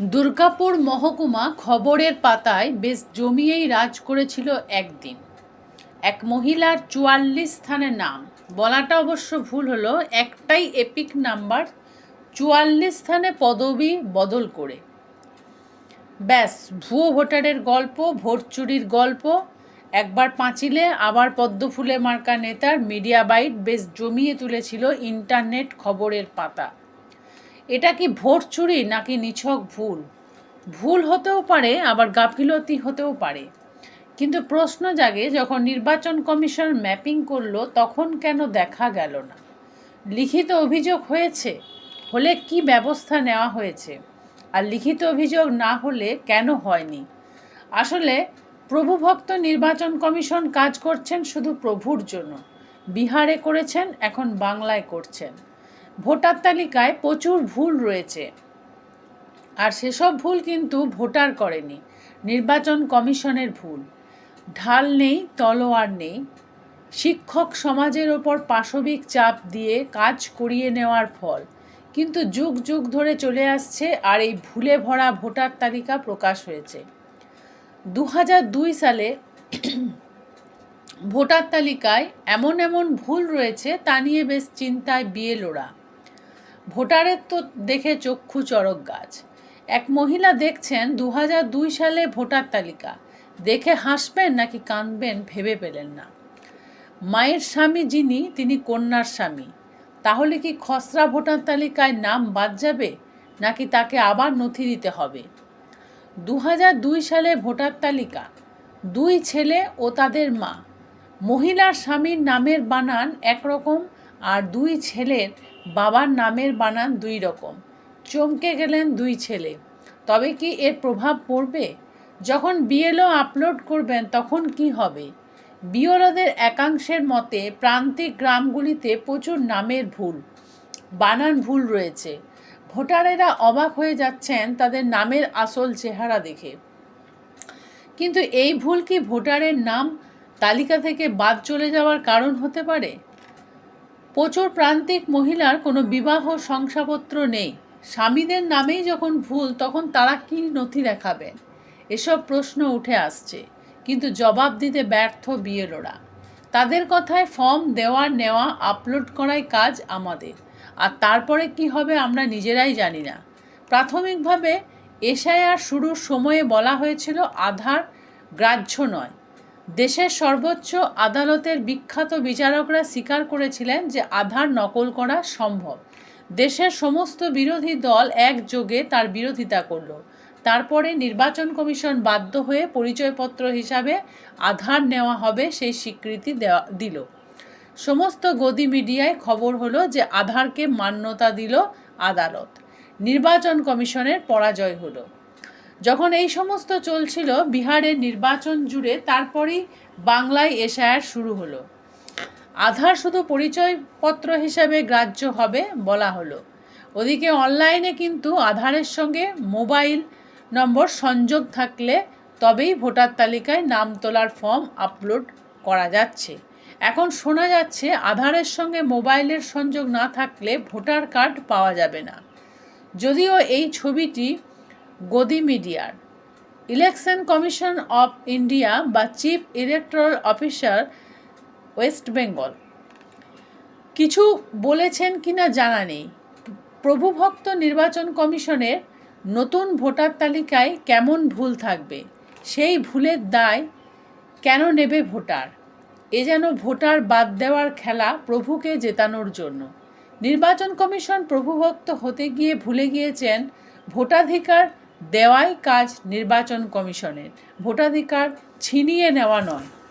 দুর্গাপুর মহকুমা খবরের পাতায় বেশ জমিয়েই রাজ করেছিল একদিন। এক মহিলার চুয়াল্লিশ স্থানের নাম। বলাটা অবশ্য ভুল হলো, একটাই এপিক নাম্বার, চুয়াল্লিশ স্থানে পদবি বদল করে। ব্যাস, ভুয়ো ভোটারের গল্প, ভোট চুরির গল্প, একবার পাঁচিলে, আবার পদ্মফুলে মার্কা নেতার মিডিয়া বাইট বেশ জমিয়ে তুলেছিল ইন্টারনেট খবরের পাতা। এটা কি ভোট চুরি নাকি নিছক ভুল? ভুল হতেও পারে, আবার গাফিলতি হতেও পারে। কিন্তু প্রশ্ন জাগে, যখন নির্বাচন কমিশন ম্যাপিং করল, তখন কেন দেখা গেল না? লিখিত অভিযোগ হয়েছে, হলে কি ব্যবস্থা নেওয়া হয়েছে? আর লিখিত অভিযোগ না হলে কেন হয়নি? আসলে, প্রভুভক্ত নির্বাচন কমিশন কাজ করছেন শুধু প্রভুর জন্য। বিহারে করেছেন, এখন বাংলায় করছেন। ভোটার তালিকায় প্রচুর ভুল রয়েছে। আর সেসব ভুল কিন্তু ভোটার করেনি, নির্বাচন কমিশনের ভুল। ঢাল নেই, তলোয়ার নেই। শিক্ষক সমাজের ওপর পাশবিক চাপ দিয়ে কাজ করিয়ে নেওয়ার ফল। কিন্তু যুগ যুগ ধরে চলে আসছে আর এই ভুলে ভরা ভোটার তালিকা প্রকাশ হয়েছে। দু সালে ভোটার তালিকায় এমন এমন ভুল রয়েছে তা নিয়ে বেশ চিন্তায় বিয়েলোরা ভোটারের তো দেখে চক্ষু চড়ক গাছ। এক মহিলা দেখছেন দু সালে ভোটার তালিকা। দেখে হাসবেন নাকি কাঁদবেন ভেবে পেলেন না। মায়ের স্বামী যিনি, তিনি কন্যার স্বামী। তাহলে কি খসড়া ভোটার তালিকায় নাম বাদ যাবে? নাকি তাকে আবার নথি দিতে হবে? দু সালে ভোটার তালিকা। দুই ছেলে ও তাদের মা। মহিলার স্বামীর নামের বানান একরকম আর দুই ছেলের বাবার নামের বানান দুই রকম। চমকে গেলেন দুই ছেলে। তবে কি এর প্রভাব পড়বে? যখন বিএলও আপলোড করবেন, তখন কি হবে? বিওলদের একাংশের মতে, প্রান্তিক গ্রামগুলিতে প্রচুর নামের ভুল, বানান ভুল রয়েছে। ভোটারেরা অবাক হয়ে যাচ্ছেন তাদের নামের আসল চেহারা দেখে। কিন্তু এই ভুল কি ভোটারের নাম তালিকা থেকে বাদ চলে যাওয়ার কারণ হতে পারে? প্রচুর প্রান্তিক মহিলার কোনো বিবাহ শংসাপত্র নেই। স্বামীদের নামেই যখন ভুল, তখন তারা কি নথি দেখাবেন এসব প্রশ্ন উঠে আসছে, কিন্তু জবাব দিতে ব্যর্থ বিয়েলোরা তাদের কথায় ফর্ম দেওয়া নেওয়া, আপলোড করাই কাজ আমাদের। আর তারপরে কি হবে আমরা নিজেরাই জানি না। প্রাথমিকভাবে এসআইআর শুরুর সময়ে বলা হয়েছিল, আধার গ্রাহ্য নয়। দেশের সর্বোচ্চ আদালতের বিখ্যাত বিচারকরা স্বীকার করেছিলেন যে আধার নকল করা সম্ভব। দেশের সমস্ত বিরোধী দল একযোগে তার বিরোধিতা করল। তারপরে নির্বাচন কমিশন বাধ্য হয়ে পরিচয়পত্র হিসাবে আধার নেওয়া হবে সেই স্বীকৃতি দেওয়া, দিল। সমস্ত গদি মিডিয়ায় খবর হলো যে আধারকে মান্যতা দিল আদালত। নির্বাচন কমিশনের পরাজয় হলো। যখন এই সমস্ত চলছিল, বিহারের নির্বাচন জুড়ে তারপরেই বাংলায় এশায়ার শুরু হলো। আধার শুধু পরিচয়পত্র হিসাবে গ্রাহ্য হবে বলা হলো। ওদিকে অনলাইনে কিন্তু আধারের সঙ্গে মোবাইল নম্বর সংযোগ থাকলে তবেই ভোটার তালিকায় নাম তোলার ফর্ম আপলোড করা যাচ্ছে। এখন শোনা যাচ্ছে, আধারের সঙ্গে মোবাইলের সংযোগ না থাকলে ভোটার কার্ড পাওয়া যাবে না। যদিও এই ছবিটি গদি মিডিয়ার। ইলেকশন কমিশন অফ ইন্ডিয়া বা chief electoral officer West Bengal. কিছু বলেছেন কিনা জানা নেই। প্রভুভক্ত নির্বাচন কমিশনের নতুন ভোটার তালিকায় কেমন ভুল থাকবে? সেই ভুলের দায় কেন নেবে ভোটার? এ যেন ভোটার বাদ দেওয়ার খেলা প্রভুকে জেতানোর জন্য। নির্বাচন কমিশন প্রভুভক্ত হতে গিয়ে ভুলে গিয়েছেন ভোটাধিকার দেওয়াই কাজ নির্বাচন কমিশনের। ভোটাধিকার ছিনিয়ে নেওয়া নয়।